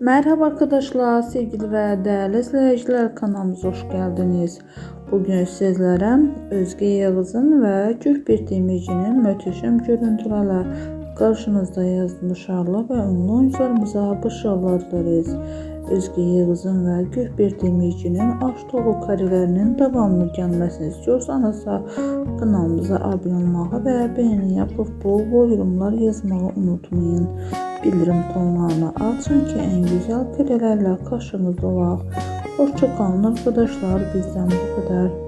Merhaba arkadaşlar, sevgili ve değerli izleyiciler kanalımıza hoş geldiniz. Bugün sizlere Özge Yağız'ın ve Cühbir Demirci'nin müthişem görüntülerle karşınızda yazmışarlı ve ünlü oyuncularımıza başarılar dileriz. Özge Yağız'ın ve Cühbir Demirci'nin aşk dolu kariyerinin devamlı gelmesini istiyorsanız da kanalımıza abone olmayı ve beğeni yapıp bol bol yorumlar yazmayı unutmayın. bildirim tonlarını alçın ki, ən gözəl pillələrlə qarşınızda olaq. Hoşça qalın arkadaşlar, bizdən bu qədər.